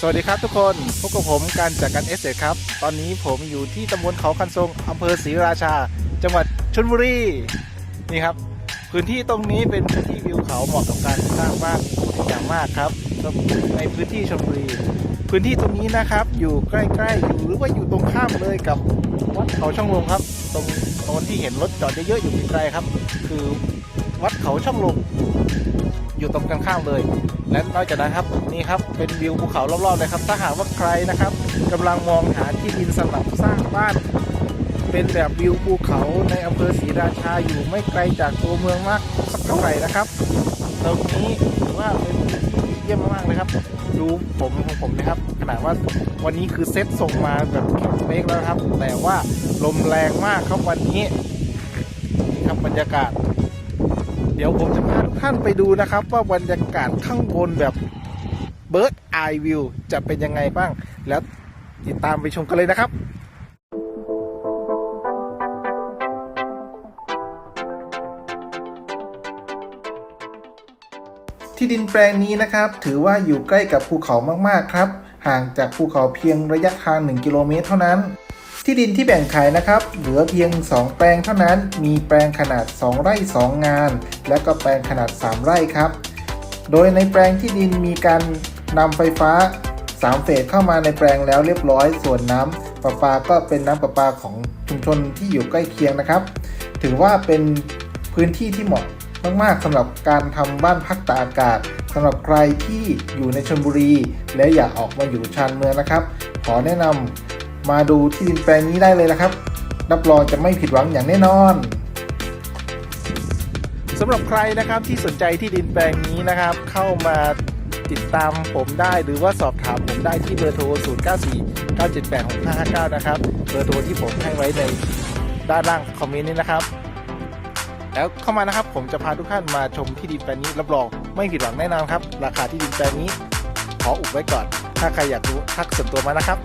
สวัสดีครับทุกคนพบกับผมการจากการเอสเครับ ตอนนี้ผมอยู่ที่ตำบลเขาคันทรงอำเภอศรีราชา จังหวัดชลบุรีนี่ครับ พื้นที่ตรงนี้เป็นพื้นที่วิวเขาเหมาะกับการสร้างบ้านอย่างมากครับในพื้นที่ชลบุรี พื้นที่ตรงนี้นะครับ อยู่ใกล้ๆอยู่หรือว่าอยู่ตรงข้ามเลยกับวัดเขาช่องลมครับ ตรงโซนที่เห็นรถจอดเยอะๆอยู่ไกลๆครับ คือวัดเขาช่องลม อยู่ตรงกันข้ามเลย และนอกจากนั้นครับนี่ครับเป็นวิวภูเขารอบๆเลยครับ ถ้าหากว่าใครนะครับกำลังมองหาที่ดินสำหรับสร้างบ้าน เป็นแบบวิวภูเขาในอำเภอศรีราชาอยู่ไม่ไกลจากตัวเมืองมากสักเท่าไหร่นะครับตรงนี้ถือว่าเป็นที่เยี่ยมมากๆเลยครับ ดูผมของผมนะครับ ขนาดว่าวันนี้คือเซ็ตส่งมาแบบแข็งเป๊กแล้วครับ แต่ว่าลมแรงมากครับวันนี้นี่ครับบรรยากาศ เดี๋ยวผมจะพาทุกท่านไปดูนะครับ ว่าบรรยากาศข้างบนแบบ Bird Eye View จะเป็นยังไงบ้าง แล้วติดตามไปชมกันเลยนะครับที่ดินแปลงนี้นะครับ ถือว่าอยู่ใกล้กับภูเขามาก ๆ ครับ ห่างจากภูเขาเพียงระยะทาง 1 กิโลเมตรเท่านั้น ที่ดินที่แบ่งขายนะครับ เหลือเพียง 2 แปลงเท่านั้น มีแปลงขนาด 2 ไร่ 2 งาน และก็แปลงขนาด 3 ไร่ครับ โดยในแปลงที่ดินมีการนำไฟฟ้า 3 เฟสเข้ามาในแปลงแล้วเรียบร้อย ส่วนน้ำประปาก็เป็นน้ำประปาของชุมชนที่อยู่ใกล้เคียงนะครับ ถือว่าเป็นพื้นที่ที่เหมาะมากๆสำหรับการทำบ้านพักตากอากาศสำหรับใครที่อยู่ในชลบุรี และอยากออกมาอยู่ชานเมืองนะครับ ขอแนะนำ มาดูที่ดินแปลงนี้ได้เลยนะครับ รับรองจะไม่ผิดหวังอย่างแน่นอนสำหรับใครนะครับที่สนใจที่ดินแปลงนี้นะครับ เข้ามาติดตามผมได้หรือว่าสอบถามผมได้ที่เบอร์โทร 0 9 4 9 7 8 6 5 5 9 นะครับ เบอร์โทรที่ผมให้ไว้ในด้านล่างคอมเมนต์นี้นะครับ แล้วเข้ามานะครับผมจะพาทุกท่านมาชมที่ดินแปลงนี้รับรองไม่ผิดหวังแน่นอนครับ ราคาที่ดินแปลงนี้ ขออุบไว้ก่อน ถ้าใครอยากรู้ทักส่วนตัวมานะครับ